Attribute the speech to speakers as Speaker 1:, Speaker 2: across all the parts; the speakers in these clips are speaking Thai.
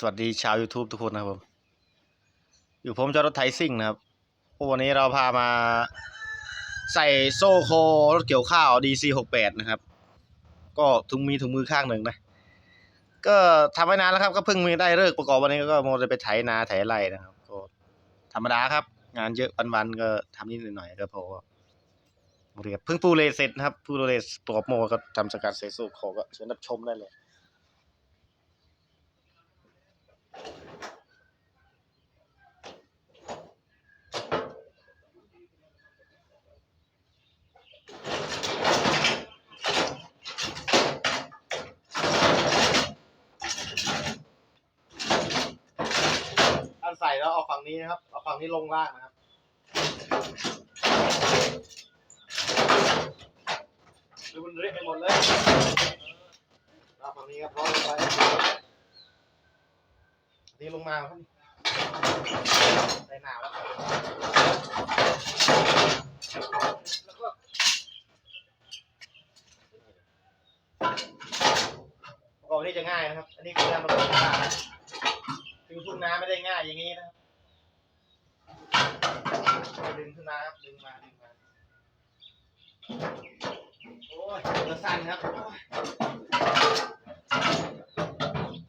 Speaker 1: สวัสดีชาว YouTube ทุกคนนะครับผม อยู่ผมจอรถไถซิ่งนะครับวันนี้เราพามาใส่โซ่โครถเกี่ยวข้าว DC 68 นะครับ ก็ถุงมีถุงมือข้างหนึ่งนะ ก็ทำไว้นานแล้วครับ ก็เพิ่งมีได้เลิกประกอบวันนี้ก็โมจะไปไถนาไถไรนะครับ ก็ธรรมดาครับ งานเยอะวันๆก็ทำนิดหน่อยก็พอเรียบเพิ่งปูเลเสร็จนะครับปูเลสประกโมก็ทำสกัดเซโซ่โคก็เชิญรับชมได้เลย อันใส่แล้วเอาฝั่ง นี้นะครับ เอาฝั่งนี้ลงล่างนะครับ ดูมันเรียกไปหมดเลยเอาฝั่งนี้ครับร้อยลงไปอันนี้ลงมาครับใส่หนาวแล้วก็ประกอบนี้จะง่ายนะครับ อันนี้คือการประกอบคือทุ่งนาไม่ได้ง่ายอย่างนี้นะครับ ดึงขึ้นมาครับดึงมาดึงมาโอ้ยเรือสั้นครับโอ้ย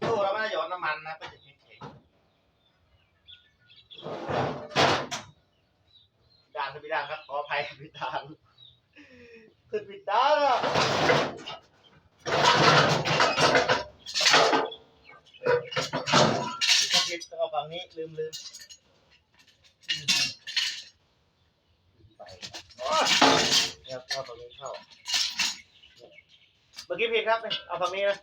Speaker 1: ตู้เราไม่ได้หยอดน้ำมันนะก็จะแข็งๆด่านคือพิดานครับขออภัยพิดานคือพิดานอะผิดต้องเอาฝั่งนี้ลืมลืมอืมไปโอ้ย เอาฝั่งนี้เข้า เมื่อกี้ผิดครับ เอาฝั่งนี้นะ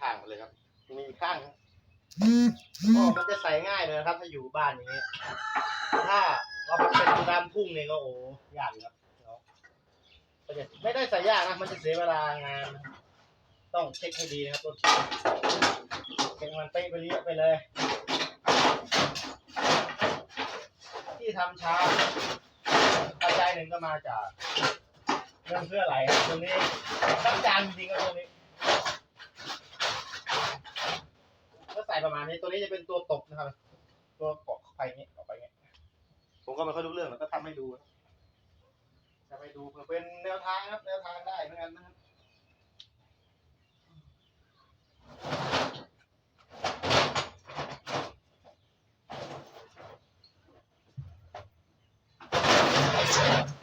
Speaker 1: ข้างมาเลยครับ มีข้างครับโอ้มันจะใส่ง่ายเลยนะครับ ถ้าอยู่บ้านอย่างนี้ถ้าเราเป็นตามทุ่งเนี่ยก็โอ้ยากอยู่ครับเนาะก็จะไม่ได้ใส่ยากนะมันจะเสียเวลางานนะต้องเช็คให้ดีนะครับต้นเช็คมันเป๊ะไปเรียบไปเลย ที่ทำช้าปัจจัยหนึ่งก็มาจากเรื่องเพื่อไหลครับตรงนี้ตั้งจานจริงๆครับตรงนี้ ก็ใส่ ประมาณนี้ ตัวนี้จะเป็นตัวตบนะครับ ตัวเกาะไปอย่างนี้เกาะไปอย่างนี้ผมก็ไม่ค่อยรู้เรื่องแล้วก็ทำให้ดูนะทำให้ดูเพื่อเป็นแนวทางครับแนวทางได้เหมือนกันนะครับ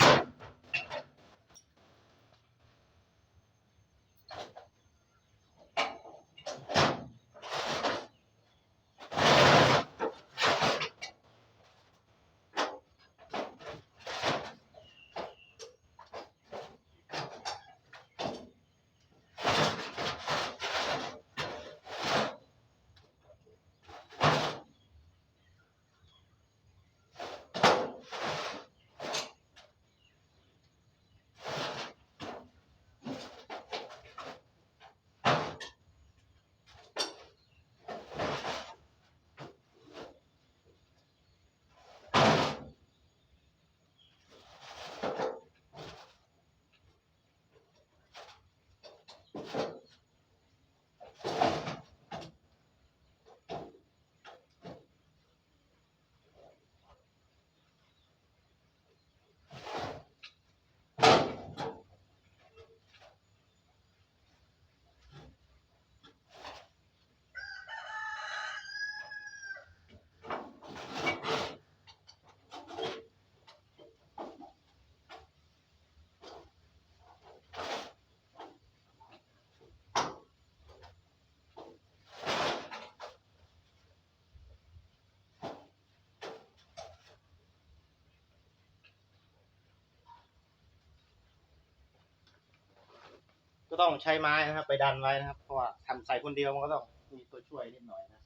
Speaker 1: ก็ต้องใช้ไม้นะครับ ไปดันไว้นะครับ เพราะว่าทำใส่คนเดียวมันก็ต้องมีตัวช่วยนิดหน่อยนะ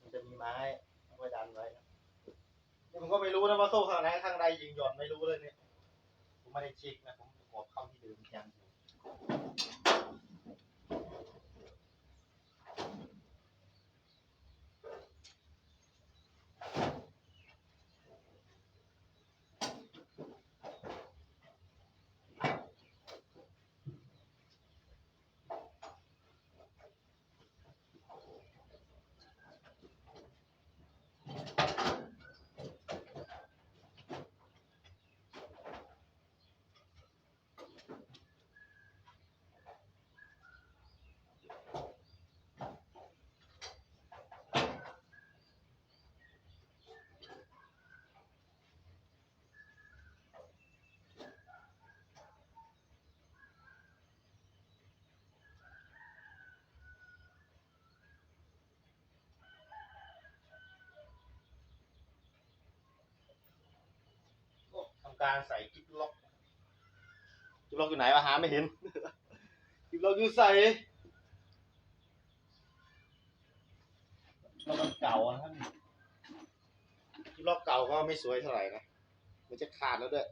Speaker 1: มันจะมีไม้ไว้ดันไว้นะนี่ผมก็ไม่รู้นะว่าโซ่ข้างไหนข้างใดยิงหย่อนไม่รู้เลยเนี่ย ผมไม่ได้เช็คนะ ผมกดเข้าที่เดิมยัง การใส่กิ๊บล็อกกิ๊บล็อกอยู่ไหนวะหาไม่เห็น กิ๊บล็อกอยู่ใส่แล้วมันเก่าอะครับกิ๊บล็อกเก่าก็ไม่สวยเท่าไหร่นะมันจะขาดแล้วด้วย